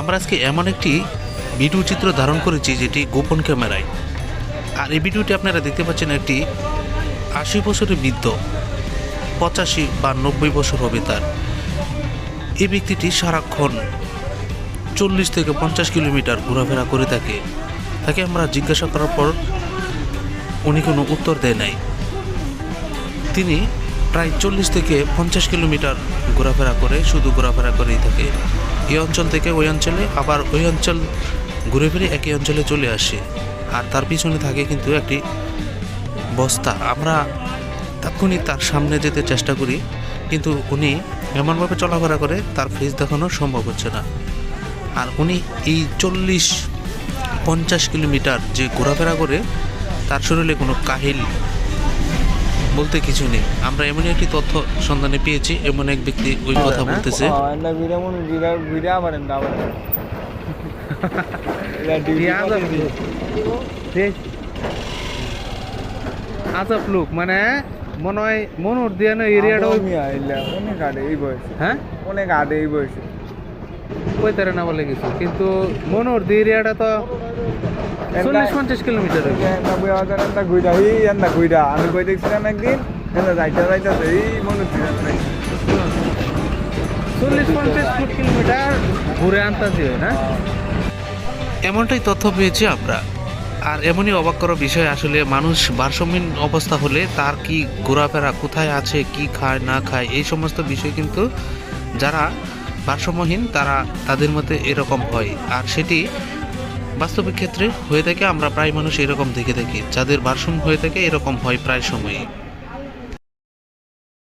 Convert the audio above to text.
আমরা আজকে এমন একটি ভিডিও চিত্র ধারণ করেছি যেটি গোপন ক্যামেরায়। আর এই ভিডিওটি আপনারা দেখতে পাচ্ছেন একটি আশি বছরের বৃদ্ধ, পঁচাশি বা নব্বই বছর হবে তার। এই ব্যক্তিটি সারাক্ষণ চল্লিশ থেকে পঞ্চাশ কিলোমিটার ঘোরাফেরা করে থাকে। তাকে আমরা জিজ্ঞাসা করার পর উনি কোনো উত্তর দেয় নাই। তিনি প্রায় চল্লিশ থেকে পঞ্চাশ কিলোমিটার ঘোরাফেরা করে, শুধু ঘোরাফেরা করেই থাকে। এই অঞ্চল থেকে ওই অঞ্চলে, আবার ওই অঞ্চল ঘুরে ফিরে একই অঞ্চলে চলে আসে। আর তার পিছনে থাকে কিন্তু একটি বস্তা। আমরা তাৎক্ষণিক তার সামনে যেতে চেষ্টা করি, কিন্তু উনি এমনভাবে চলাফেরা করে, তার ফেস দেখানো সম্ভব হচ্ছে না। আর উনি এই চল্লিশ, পঞ্চাশ কিলোমিটার যে ঘোরাফেরা করে, তার শরীরে কোনো কাহিল বলতে কিছু নেই। আমরা এমন একটি তথ্য সন্ধানে পেয়েছি এমন এক ব্যক্তি ওই হ্যাঁ, কথা হ্যাঁ। বলতেছে। আজব লোক। মানে মনে হয় মনোর দিয়ে না এরিয়াটা অনেক আগে এই বয়সে। হ্যাঁ? অনেক আগে এই বয়সে। কই তারা না বলে কিছু কিন্তু মনোর দিয়ে এরিয়াটা তো চল্লিশ পঞ্চাশ কিলোমিটার হবে। নব্বই হাজার এন্দা ঘুইরা এই এন্দা ঘুইরা। আমি কই দেখছিলাম একদিন এন্দা যাইতে যাইতেছে এই মনে হচ্ছে চল্লিশ পঞ্চাশ ফুট কিলোমিটার ঘুরে আনতাছি হয়? না এমনটাই তথ্য পেয়েছি আমরা। আর এমনই অবাক করা বিষয় আসলে মানুষ ভারসাম্যহীন অবস্থা হলে তার কি ঘোরাফেরা কোথায় আছে কি খায় না খায় এই সমস্ত বিষয় কিন্তু যারা ভারসাম্যহীন তারা তাদের মধ্যে এরকম হয়। আর সেটি বাস্তবিক ক্ষেত্রে হয়ে থাকে, আমরা প্রায় মানুষ এরকম দেখে থাকি। যাদের ভারসাম্য হয়ে থাকে, এরকম হয় প্রায় সময়ই।